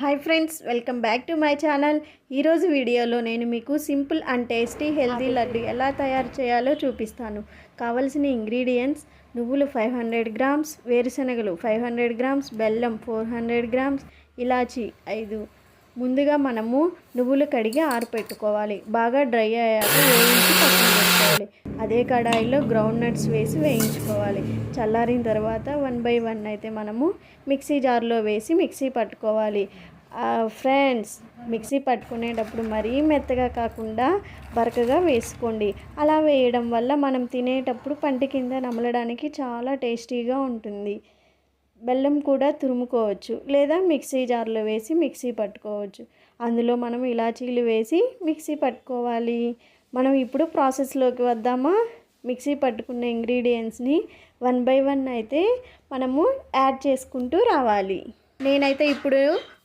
Hi friends welcome back to my channel. ఈరోజు వీడియోలో నేను మీకు simple and tasty healthy laddu ఎలా తయారు చేయాలో చూపిస్తాను. కావలసిన ఇంగ్రీడియంట్స్ నువ్వులు ఫైవ్ హండ్రెడ్ గ్రామ్స్ వేరుశనగలు ఫైవ్ హండ్రెడ్ గ్రామ్స్ బెల్లం ఫోర్ హండ్రెడ్ గ్రామ్స్ ఇలాచి ఐదు. ముందుగా మనము నువ్వులు కడిగి ఆరపెట్టుకోవాలి. బాగా డ్రై అయ్యాక వేయించి పక్కన పెట్టుకోవాలి. అదే కడాయిలో గ్రౌండ్ నట్స్ వేసి వేయించుకోవాలి. చల్లారిన తర్వాత వన్ బై వన్ అయితే మనము మిక్సీ జార్లో వేసి మిక్సీ పట్టుకోవాలి. ఫ్రెండ్స్ మిక్సీ పట్టుకునేటప్పుడు మరీ మెత్తగా కాకుండా బరకగా వేసుకోండి. అలా వేయడం వల్ల మనం తినేటప్పుడు పంటి కింద నమలడానికి చాలా టేస్టీగా ఉంటుంది. బెల్లం కూడా తురుముకోవచ్చు లేదా మిక్సీ జార్లో వేసి మిక్సీ పట్టుకోవచ్చు. అందులో మనం ఇలాచీలు వేసి మిక్సీ పట్టుకోవాలి. మనం ఇప్పుడు ప్రాసెస్లోకి వద్దామా? మిక్సీ పట్టుకున్న ఇంగ్రీడియంట్స్ని వన్ బై వన్ అయితే మనము యాడ్ చేసుకుంటూ రావాలి. నేనైతే ఇప్పుడు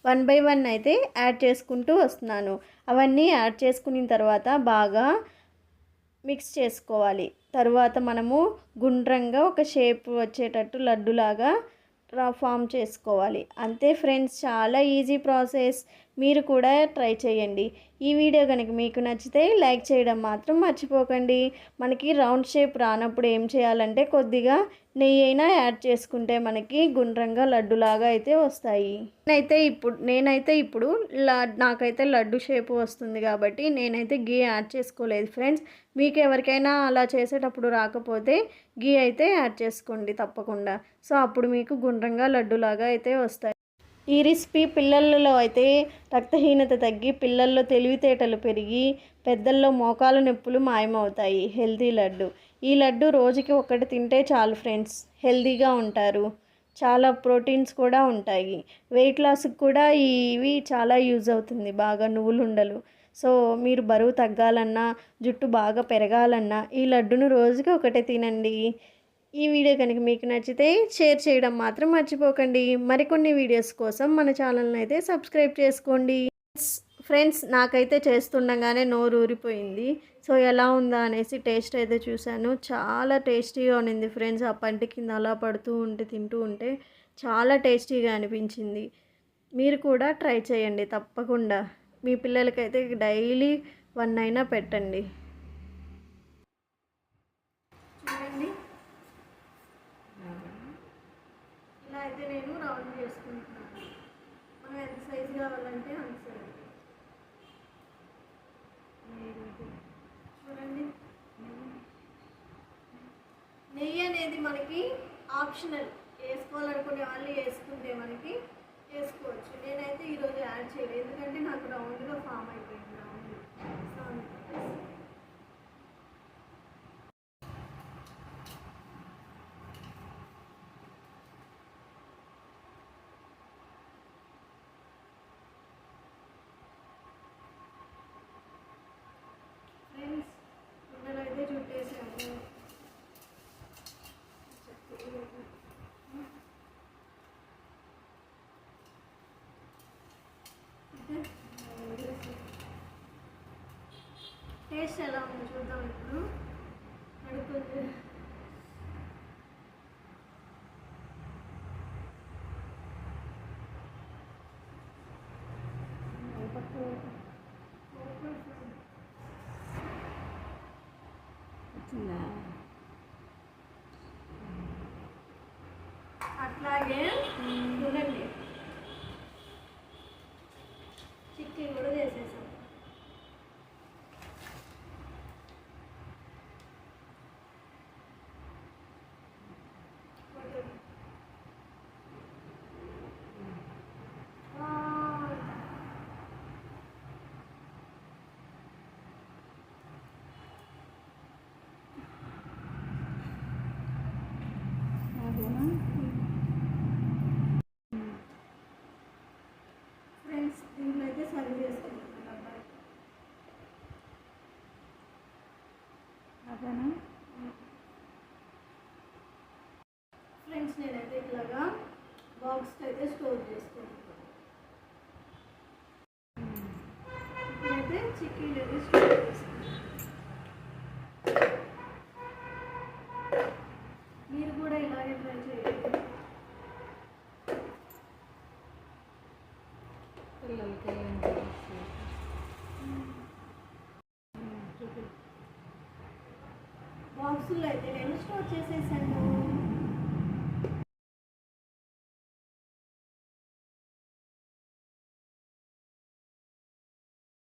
వన్ బై వన్ అయితే యాడ్ చేసుకుంటూ వస్తున్నాను. అవన్నీ యాడ్ చేసుకున్న తర్వాత బాగా మిక్స్ చేసుకోవాలి. తర్వాత మనము గుండ్రంగా ఒక షేప్ వచ్చేటట్టు లడ్డులాగా ఫామ్ చేసుకోవాలి. అంతే ఫ్రెండ్స్ చాలా ఈజీ ప్రాసెస్. మీరు కూడా ట్రై చేయండి. ఈ వీడియో కనుక మీకు నచ్చితే లైక్ చేయడం మాత్రం మర్చిపోకండి. మనకి రౌండ్ షేప్ రానప్పుడు ఏం చేయాలంటే కొద్దిగా నెయ్యి అయినా యాడ్ చేసుకుంటే మనకి గుండ్రంగా లడ్డులాగా అయితే వస్తాయి. నేనైతే ఇప్పుడు నేనైతే ఇప్పుడు నాకైతే లడ్డు షేప్ వస్తుంది కాబట్టి నేనైతే గీ యాడ్ చేసుకోలేదు ఫ్రెండ్స్. మీకు ఎవరికైనా అలా చేసేటప్పుడు రాకపోతే గీ అయితే యాడ్ చేసుకోండి తప్పకుండా. సో అప్పుడు మీకు గుండ్రంగా లడ్డులాగా అయితే వస్తాయి. ఈ రెసిపీ పిల్లలలో అయితే రక్తహీనత తగ్గి పిల్లల్లో తెలివితేటలు పెరిగి పెద్దల్లో మోకాలు నొప్పులు మాయమవుతాయి. హెల్తీ లడ్డు. ఈ లడ్డు రోజుకి ఒకటి తింటే చాలు ఫ్రెండ్స్. హెల్తీగా ఉంటారు. చాలా ప్రోటీన్స్ కూడా ఉంటాయి. వెయిట్ లాస్కి కూడా ఇవి చాలా యూజ్ అవుతుంది. బాగా నువ్వులు ఉండలు సో మీరు బరువు తగ్గాలన్నా జుట్టు బాగా పెరగాలన్నా ఈ లడ్డును రోజుకి ఒకటే తినండి. ఈ వీడియో కనుక మీకు నచ్చితే షేర్ చేయడం మాత్రం మర్చిపోకండి. మరికొన్ని వీడియోస్ కోసం మన ఛానల్ని అయితే సబ్స్క్రైబ్ చేసుకోండి. ఫ్రెండ్స్ నాకైతే చేస్తుండగానే నోరు ఊరిపోయింది. సో ఎలా ఉందా అనేసి టేస్ట్ అయితే చూశాను. చాలా టేస్టీగా ఉన్నింది ఫ్రెండ్స్. ఆ పంటి కింద అలా పడుతూ ఉంటే తింటూ ఉంటే చాలా టేస్టీగా అనిపించింది. మీరు కూడా ట్రై చేయండి తప్పకుండా. మీ పిల్లలకైతే డైలీ వన్ అయినా పెట్టండి చూడండి ఇలా అయితే నేను రౌండ్ చేసుకుంటున్నాను. మనం ఎంత సైజు కావాలంటే అంత సైజు చూడండి. నెయ్యి అనేది మనకి ఆప్షనల్ వేసుకోవాలనుకునే వాళ్ళు వేసుకుంటే మనకి వేసుకోవచ్చు. నేనైతే ఈరోజు యాడ్ చేయలేదు. ఎందుకంటే నాకు రౌండ్గా ఫామ్ అయిపోయింది రౌండ్ సో అందుకని. ఫ్రెండ్స్ ఉండలు అయితే చుట్టేసాము టేస్ట్ ఎలా ఉంది చూద్దాం ఇప్పుడు. అడుగుతుంది అట్లాగే చూడండి చిక్కీ కూడా చేసేసాం ఫ్రెండ్స్ దీంట్లో అయితే సర్వ్ చేసుకుంటున్నాను అబ్బాయి ఫ్రెండ్స్ నేనైతే ఇట్లాగా బాక్స్కి అయితే స్టోర్ చేసుకుంటున్నాను ఇప్పుడైతే చిక్కీలు అయితే స్టోర్ చేసుకుంటాను మీరు కూడా ఇలాగే ట్రై చేయండి. పిల్లలకి బాక్సుల్లో అయితే నేను స్టోర్ చేసేసాను.